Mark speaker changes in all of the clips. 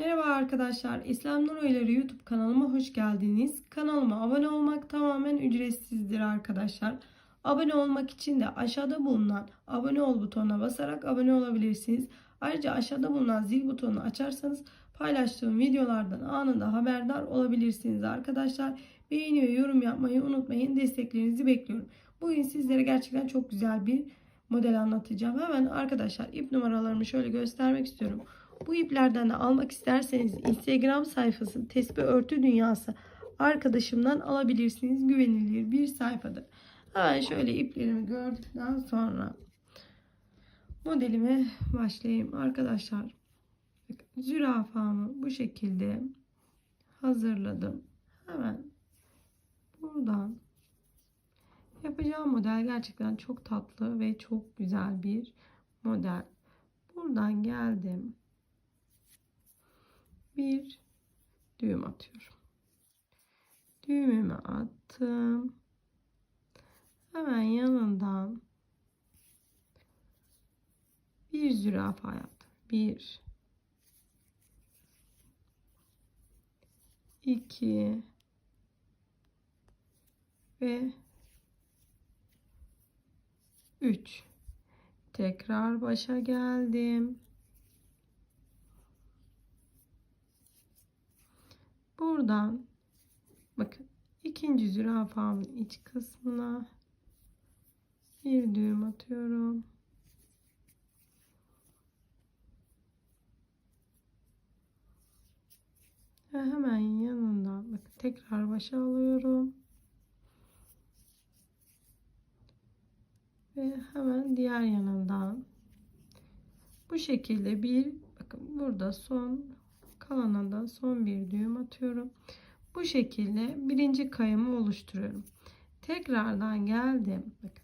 Speaker 1: Merhaba arkadaşlar, İslam Nur Oyları YouTube kanalıma hoş geldiniz. Kanalıma abone olmak tamamen ücretsizdir arkadaşlar. Abone olmak için de aşağıda bulunan abone ol butonuna basarak abone olabilirsiniz. Ayrıca aşağıda bulunan zil butonunu açarsanız paylaştığım videolardan anında haberdar olabilirsiniz arkadaşlar. Beğeni ve yorum yapmayı unutmayın. Desteklerinizi bekliyorum. Bugün sizlere gerçekten çok güzel bir model anlatacağım. Hemen arkadaşlar ip numaralarımı şöyle göstermek istiyorum. Bu iplerden de almak isterseniz Instagram sayfası Tesbih Örtü Dünyası arkadaşımdan alabilirsiniz. Güvenilir bir sayfadır. Hemen şöyle iplerimi gördükten sonra modelime başlayayım arkadaşlar. Zürafamı bu şekilde hazırladım. Hemen buradan yapacağım model gerçekten çok tatlı ve çok güzel bir model. Buradan geldim bir düğüm atıyorum. Düğümümü attım. Hemen yanından bir zürafa yaptım. Bir, iki ve üç. Tekrar başa geldim. Buradan bakın ikinci zürafamın iç kısmına bir düğüm atıyorum. Ve hemen yanından bakın tekrar başa alıyorum. Ve hemen diğer yanından bu şekilde bir bakın burada son kalana da son bir düğüm atıyorum. Bu şekilde birinci kayımı oluşturuyorum. Tekrardan geldim. Bakın.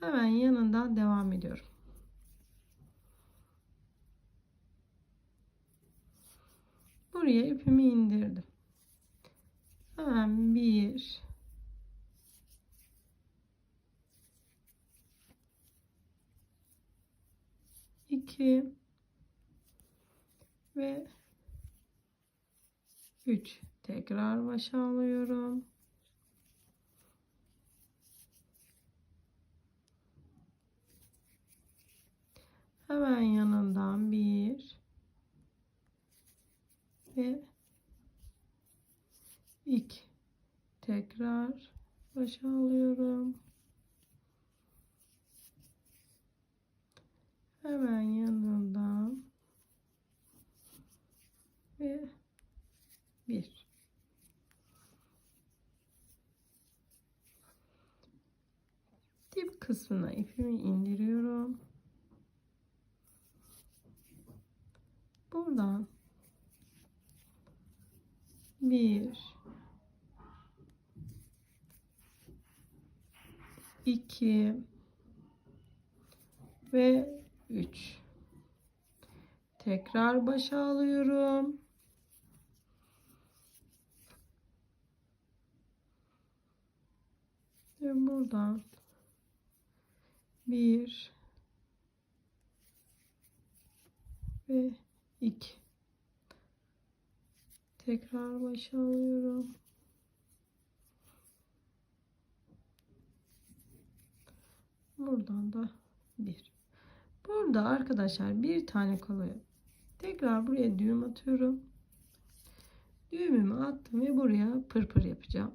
Speaker 1: Hemen yanından devam ediyorum. Buraya ipimi indirdim. Hemen bir iki ve 3 tekrar başa alıyorum. Hemen yanından bir ve iki tekrar başa alıyorum. Hemen yanından ve bir. Kısmına ipimi indiriyorum. Buradan bir iki ve üç tekrar başa alıyorum. Ve buradan bir ve iki tekrar başa alıyorum. Buradan da bir. Burada arkadaşlar bir tane kalıyor. Tekrar buraya düğüm atıyorum. Düğümümü attım ve buraya pırpır yapacağım.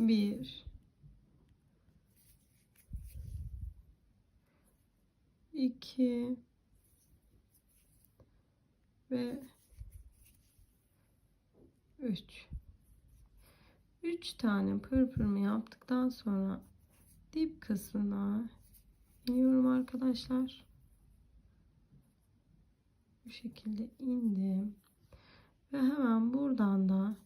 Speaker 1: Bir. iki ve üç. Üç tane pırpırımı yaptıktan sonra dip kısmına iniyorum arkadaşlar. Bu şekilde indim. Ve hemen buradan da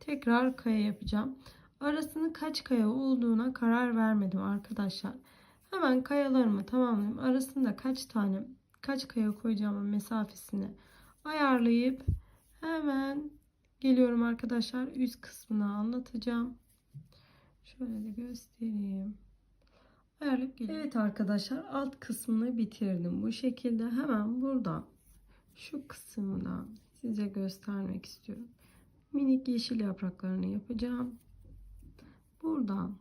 Speaker 1: tekrar kaya yapacağım. Arasını kaç kaya olduğuna karar vermedim arkadaşlar. Hemen kayalarımı tamamlayayım. Arasında kaç tane kaç kaya koyacağımın mesafesini ayarlayıp hemen geliyorum arkadaşlar. Üst kısmını anlatacağım. Şöyle de göstereyim. ayarlayıp geliyorum. Evet arkadaşlar alt kısmını bitirdim. Bu şekilde hemen buradan şu kısımdan size göstermek istiyorum. Minik yeşil yapraklarını yapacağım. Buradan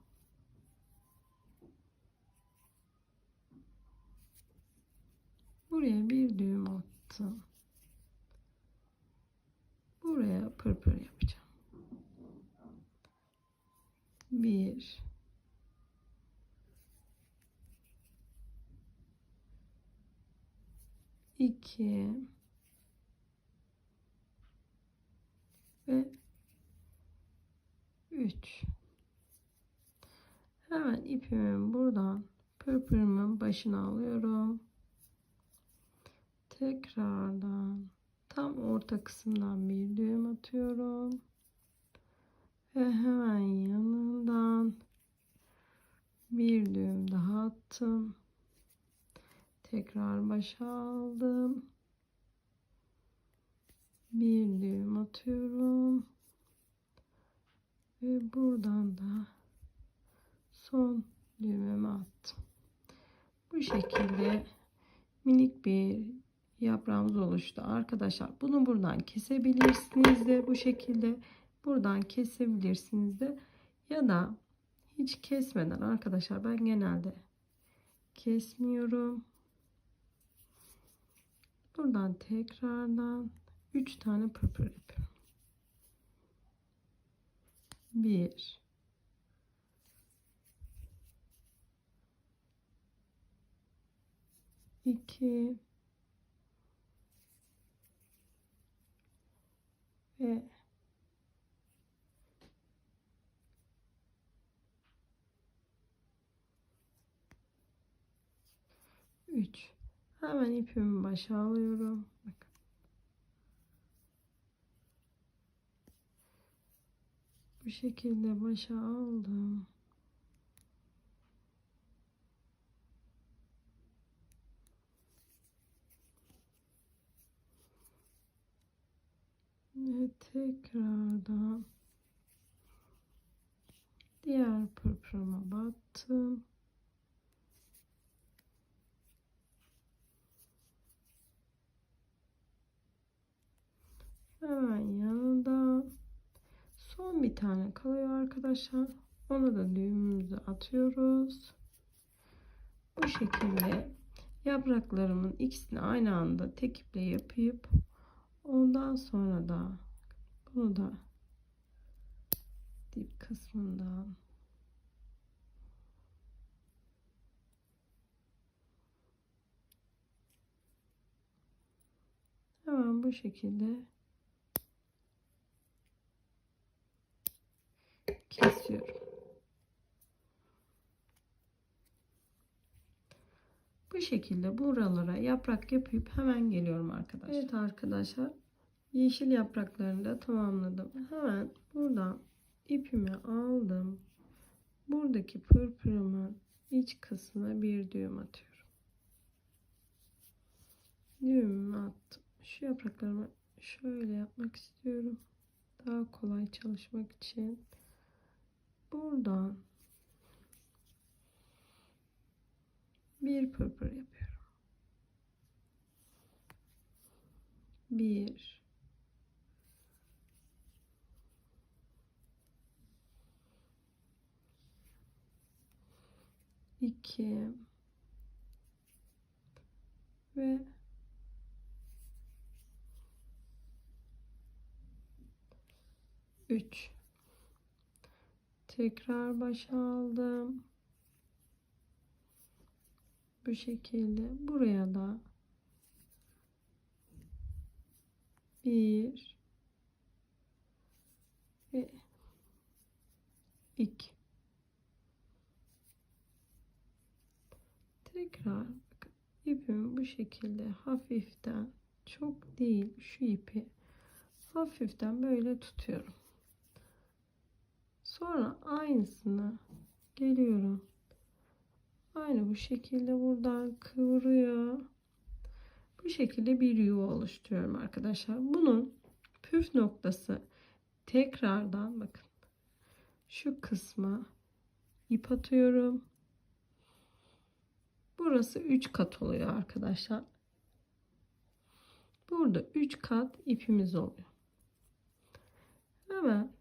Speaker 1: buraya bir düğüm attım. Buraya pırpır yapacağım. Bir iki ve 3 hemen ipimin buradan pırpırımın başına alıyorum. Tekrardan tam orta kısımdan bir düğüm atıyorum. Ve hemen yanından bir düğüm daha attım. Tekrar başa aldım. Bir düğüm atıyorum. Ve buradan da son düğümümü attım. Bu şekilde minik bir yaprağımız oluştu arkadaşlar. Bunu buradan kesebilirsiniz de bu şekilde buradan kesebilirsiniz de ya da hiç kesmeden arkadaşlar ben genelde kesmiyorum. Buradan tekrardan 3 tane pırpır yapıyorum. 1 2 ve 3 hemen ipimi başa alıyorum. Bu şekilde başa aldım. Ve tekrardan diğer pırpırıma battım. Hemen yanında son bir tane kalıyor arkadaşlar. Onu da düğümümüzü atıyoruz. Bu şekilde yapraklarımın ikisini aynı anda tek iple yapıp ondan sonra da bunu da dip kısmından hemen bu şekilde kesiyorum. Şekilde buralara yaprak yapıp hemen geliyorum arkadaşlar. Evet arkadaşlar yeşil yapraklarını da tamamladım. Hemen buradan ipimi aldım. Buradaki pırpırımın iç kısmına bir düğüm atıyorum. Düğümümü attım. Şu yapraklarımı şöyle yapmak istiyorum. Daha kolay çalışmak için buradan bir pırpır yapıyorum. Bir. İki. Ve üç. Tekrar başa aldım bu şekilde. Buraya da bir ve iki. Tekrar ipimi bu şekilde hafiften çok değil şu ipi hafiften böyle tutuyorum. Sonra aynısını geliyorum aynı bu şekilde buradan kıvırıyor bu şekilde bir yuva oluşturuyorum arkadaşlar bunun püf noktası tekrardan bakın şu kısma ip atıyorum Burası 3 kat oluyor arkadaşlar. Burada 3 kat ipimiz oluyor. Hemen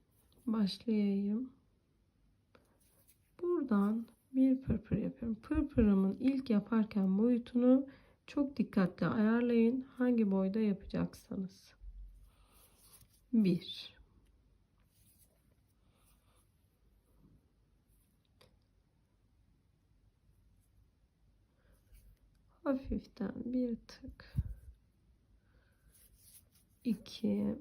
Speaker 1: başlayayım. Buradan bir pırpır yapıyorum. Pırpırımın ilk yaparken boyutunu çok dikkatli ayarlayın. Hangi boyda yapacaksanız. 1 hafiften bir tık 2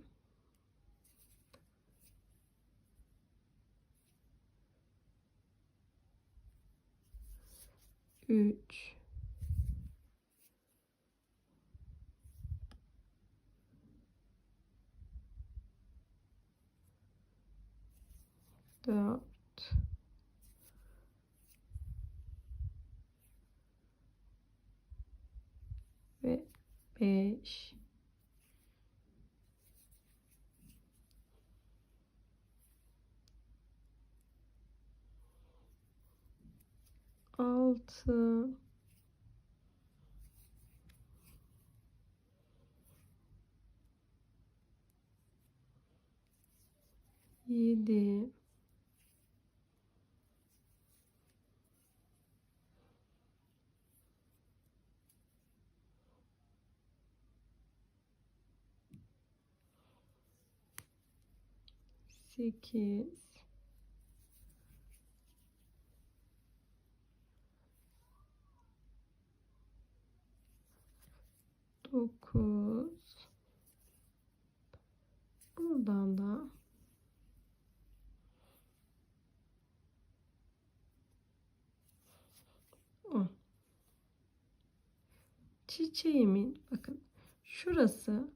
Speaker 1: 3 4 ve 5 6 7 8 9 buradan da on. Çiçeğimin bakın şurası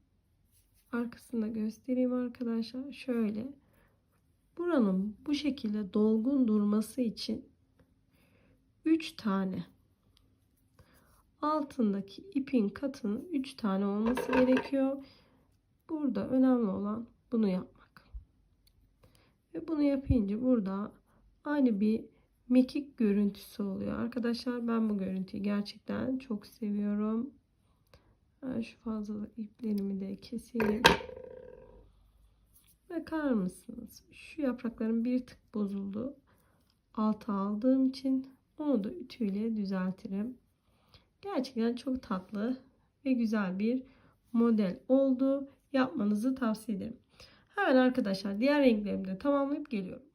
Speaker 1: arkasında göstereyim arkadaşlar şöyle buranın bu şekilde dolgun durması için 3 tane altındaki ipin katının 3 tane olması gerekiyor. Burada önemli olan bunu yapmak. Ve bunu yapınca burada aynı bir mekik görüntüsü oluyor. Arkadaşlar ben bu görüntüyü gerçekten çok seviyorum. Ben şu fazlalık iplerimi de keseyim. Bakar mısınız? Şu yaprakların bir tık bozuldu. Alta aldığım için onu da ütüyle düzeltirim. Gerçekten çok tatlı ve güzel bir model oldu. Yapmanızı tavsiye ederim. Hemen arkadaşlar diğer renklerimi de tamamlayıp geliyorum.